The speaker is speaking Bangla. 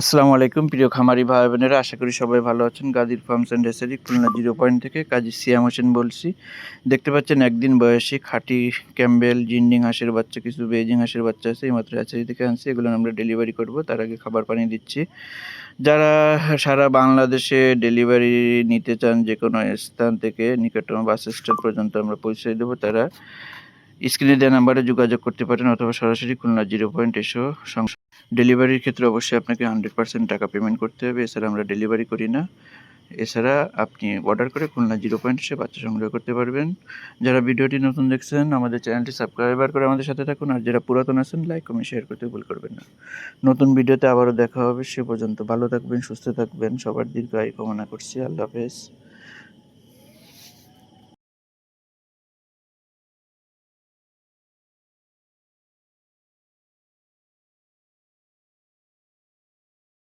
আসসালামু আলাইকুম, প্রিয় খামারি ভাই বোনেরা আশা করি সবাই ভালো আছেন। গাজীর ফার্মস অ্যান্ড রেসারি খুলনা জিরো পয়েন্ট থেকে কাজী সিয়াম হোসেন বলছি। দেখতে পাচ্ছেন একদিন বয়সী খাঁটি ক্যাম্বেল, জিন্ডিং হাঁসের বাচ্চা, কিছু বেজিং হাঁসের বাচ্চা আছে এইমাত্র হ্যাচারি থেকে আনছি, এগুলো আমরা ডেলিভারি করব, তার আগে খাবার পানি দিচ্ছি। যারা সারা বাংলাদেশে ডেলিভারি নিতে চান যে কোনো স্থান থেকে, নিকটতম বাস স্ট্যান্ড পর্যন্ত আমরা পৌঁছে দেবো, তারা স্ক্রিনে দেওয়া নাম্বারে যোগাযোগ করতে পারেন অথবা সরাসরি খুলনা জিরো পয়েন্ট সংস- ডেলিভারির ক্ষেত্রে অবশ্যই আপনাকে হান্ড্রেড পার্সেন্ট টাকা পেমেন্ট করতে হবে। এছাড়া আমরা ডেলিভারি করি না। এছাড়া আপনি অর্ডার করে খুলনা জিরো পয়েন্ট এসে বাচ্চা সংগ্রহ করতে পারবেন। যারা ভিডিওটি নতুন দেখছেন, আমাদের চ্যানেলটি সাবস্ক্রাইবার করে আমাদের সাথে থাকুন। আর যারা পুরাতন আছেন লাইক কমেন্ট শেয়ার করতে ভুল করবেন না। নতুন ভিডিওতে আবারও দেখা হবে। সে পর্যন্ত ভালো থাকবেন, সুস্থ থাকবেন। সবার দীর্ঘ আয়ু কামনা করছি। আল্লাহ হাফেজ।